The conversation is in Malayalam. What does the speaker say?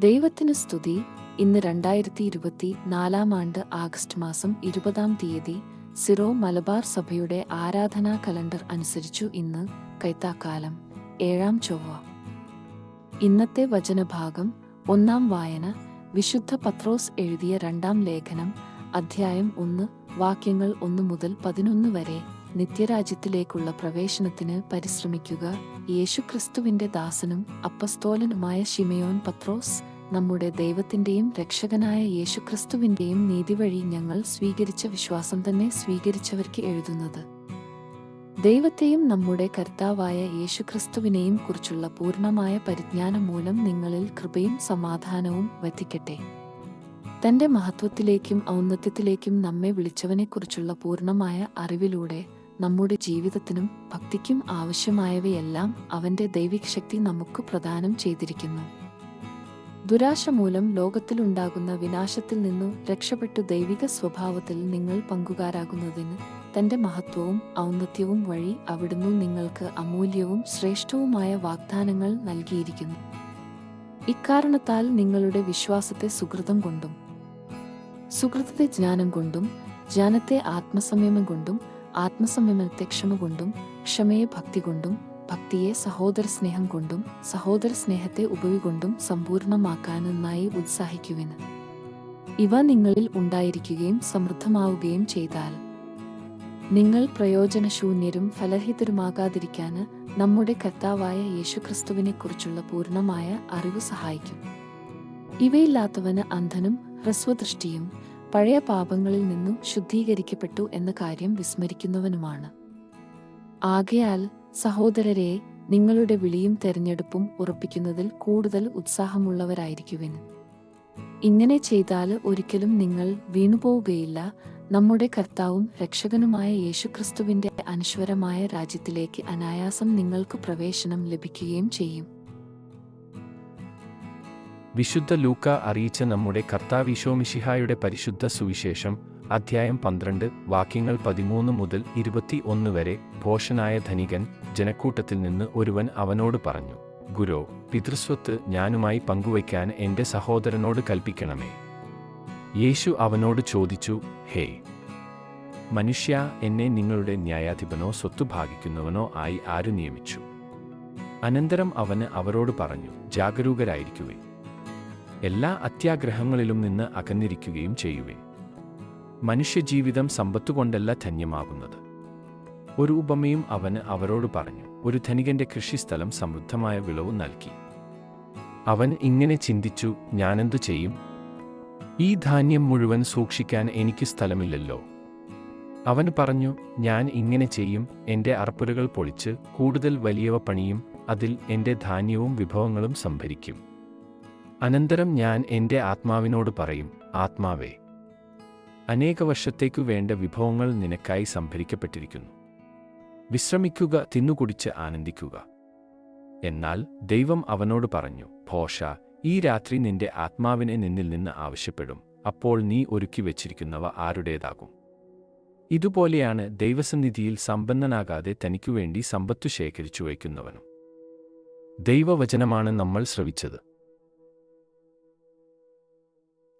ദൈവത്തിന് സ്തുതി. ഇന്ന് രണ്ടായിരത്തി ഇരുപത്തി നാലാം ആണ്ട് ആഗസ്റ്റ് മാസം ഇരുപതാം തീയതി സിറോ മലബാർ സഭയുടെ ആരാധനാ കലണ്ടർ അനുസരിച്ചു ഇന്ന് കൈത്താക്കാലം ഏഴാം ചൊവ്വ. ഇന്നത്തെ വചനഭാഗം ഒന്നാം വായന. വിശുദ്ധ പത്രോസ് എഴുതിയ രണ്ടാം ലേഖനം അധ്യായം ഒന്ന് വാക്യങ്ങൾ ഒന്ന് മുതൽ പതിനൊന്ന് വരെ നിത്യരാജ്യത്തിലേക്കുള്ള പ്രവേശനത്തിന് പരിശ്രമിക്കുക. യേശുക്രിസ്തുവിന്റെ ദാസനും അപ്പസ്തോലനുമായ ഷിമയോൻ പത്രോസ് നമ്മുടെ ദൈവത്തിന്റെയും രക്ഷകനായ യേശുക്രിസ്തുവിന്റെയും നീതി വഴി ഞങ്ങൾ സ്വീകരിച്ച വിശ്വാസം തന്നെ സ്വീകരിച്ചവർക്ക് എഴുതുന്നത്. ദൈവത്തെയും നമ്മുടെ കർത്താവായ യേശുക്രിസ്തുവിനെയും കുറിച്ചുള്ള പൂർണമായ പരിജ്ഞാനം മൂലം നിങ്ങളിൽ കൃപയും സമാധാനവും വധിക്കട്ടെ. തന്റെ മഹത്വത്തിലേക്കും ഔന്നത്യത്തിലേക്കും നമ്മെ വിളിച്ചവനെക്കുറിച്ചുള്ള പൂർണമായ അറിവിലൂടെ നമ്മുടെ ജീവിതത്തിനും ഭക്തിക്കും ആവശ്യമായവയെല്ലാം അവന്റെ ദൈവിക ശക്തി നമുക്ക് പ്രദാനം ചെയ്തിരിക്കുന്നു. ദുരാശ മൂലം ലോകത്തിലുണ്ടാകുന്ന വിനാശത്തിൽ നിന്നു രക്ഷപ്പെട്ടു ദൈവിക സ്വഭാവത്തിൽ നിങ്ങൾ പങ്കുകാരാകുന്നതിന് തന്റെ മഹത്വവും ഔന്നത്യവും വഴി അവിടുന്ന് നിങ്ങൾക്ക് അമൂല്യവും ശ്രേഷ്ഠവുമായ വാഗ്ദാനങ്ങൾ നൽകിയിരിക്കുന്നു. ഇക്കാരണത്താൽ നിങ്ങളുടെ വിശ്വാസത്തെ സുഹൃതം കൊണ്ടും സുഹൃതത്തെ ജ്ഞാനം കൊണ്ടും ജ്ഞാനത്തെ ആത്മസംയമം കൊണ്ടും ആത്മസംയമത്തെ ക്ഷമ കൊണ്ടും ക്ഷമയെ ഭക്തി കൊണ്ടും ഭക്തിയെ സഹോദര സ്നേഹം കൊണ്ടും സഹോദര സ്നേഹത്തെ ഉപവി കൊണ്ടും സമ്പൂർണമാക്കാനായി ഉത്സാഹിക്കുവിന് ഇവ നിങ്ങളിൽ ഉണ്ടായിരിക്കുകയും സമൃദ്ധമാവുകയും ചെയ്താൽ നിങ്ങൾ പ്രയോജനശൂന്യരും ഫലഹിതരുമാകാതിരിക്കാന് നമ്മുടെ കർത്താവായ യേശുക്രിസ്തുവിനെക്കുറിച്ചുള്ള പൂർണമായ അറിവ് സഹായിക്കും. ഇവയില്ലാത്തവന് അന്ധനും ഹ്രസ്വദൃഷ്ടിയും പഴയ പാപങ്ങളിൽ നിന്നും ശുദ്ധീകരിക്കപ്പെട്ടു എന്ന കാര്യം വിസ്മരിക്കുന്നവനുമാണ്. ആകയാൽ സഹോദരരെ നിങ്ങളുടെ വിളിയും തെരഞ്ഞെടുപ്പും ഉറപ്പിക്കുന്നതിൽ കൂടുതൽ ഉത്സാഹമുള്ളവരായിരിക്കുവിന് ഇങ്ങനെ ചെയ്താൽ ഒരിക്കലും നിങ്ങൾ വീണുപോവുകയില്ല. നമ്മുടെ കർത്താവും രക്ഷകനുമായ യേശുക്രിസ്തുവിന്റെ അനശ്വരമായ രാജ്യത്തിലേക്ക് അനായാസം നിങ്ങൾക്ക് പ്രവേശനം ലഭിക്കുകയും ചെയ്യും. വിശുദ്ധ ലൂക്ക അറിയിച്ച നമ്മുടെ കർത്താവിശോമിഷിഹായുടെ പരിശുദ്ധ സുവിശേഷം അധ്യായം പന്ത്രണ്ട് വാക്യങ്ങൾ പതിമൂന്ന് മുതൽ ഇരുപത്തി ഒന്ന് വരെ ഭോഷനായ ധനികൻ ജനക്കൂട്ടത്തിൽ നിന്ന് ഒരുവൻ അവനോട് പറഞ്ഞു ഗുരു പിതൃസ്വത്ത് ഞാനുമായി പങ്കുവയ്ക്കാൻ എന്റെ സഹോദരനോട് കൽപ്പിക്കണമേ. യേശു അവനോട് ചോദിച്ചു ഹേ മനുഷ്യ എന്നെ നിങ്ങളുടെ ന്യായാധിപനോ സ്വത്ത് ഭാഗിക്കുന്നവനോ ആയി ആര് നിയമിച്ചു? അനന്തരം അവന് അവരോട് പറഞ്ഞു ജാഗരൂകരായിരിക്കുവേ എല്ലാ അത്യാഗ്രഹങ്ങളിലും നിന്ന് അകന്നിരിക്കുകയും ചെയ്യുവേ മനുഷ്യജീവിതം സമ്പത്തുകൊണ്ടല്ല ധന്യമാകുന്നത്. ഒരു ഉപമയും അവന് അവരോട് പറഞ്ഞു ഒരു ധനികന്റെ കൃഷിസ്ഥലം സമൃദ്ധമായ വിളവ് നൽകി. അവൻ ഇങ്ങനെ ചിന്തിച്ചു ഞാനെന്തു ചെയ്യും? ഈ ധാന്യം മുഴുവൻ സൂക്ഷിക്കാൻ എനിക്ക് സ്ഥലമില്ലല്ലോ. അവൻ പറഞ്ഞു ഞാൻ ഇങ്ങനെ ചെയ്യും എന്റെ അറപ്പുരകൾ പൊളിച്ച് കൂടുതൽ വലിയവ പണിയും അതിൽ എന്റെ ധാന്യവും വിഭവങ്ങളും സംഭരിക്കും. അനന്തരം ഞാൻ എന്റെ ആത്മാവിനോട് പറയും ആത്മാവേ അനേക വർഷത്തേക്കു വേണ്ട വിഭവങ്ങൾ നിനക്കായി സംഭരിക്കപ്പെട്ടിരിക്കുന്നു. വിശ്രമിക്കുക തിന്നുകുടിച്ച് ആനന്ദിക്കുക. എന്നാൽ ദൈവം അവനോട് പറഞ്ഞു ഭോഷ ഈ രാത്രി നിന്റെ ആത്മാവിനെ നിന്നിൽ നിന്ന് ആവശ്യപ്പെടും. അപ്പോൾ നീ ഒരുക്കി വച്ചിരിക്കുന്നവ ആരുടേതാകും? ഇതുപോലെയാണ് ദൈവസന്നിധിയിൽ സമ്പന്നനാകാതെ തനിക്കുവേണ്ടി സമ്പത്തു ശേഖരിച്ചു വയ്ക്കുന്നവനും ദൈവവചനമാണ് നമ്മൾ ശ്രവിച്ചത്.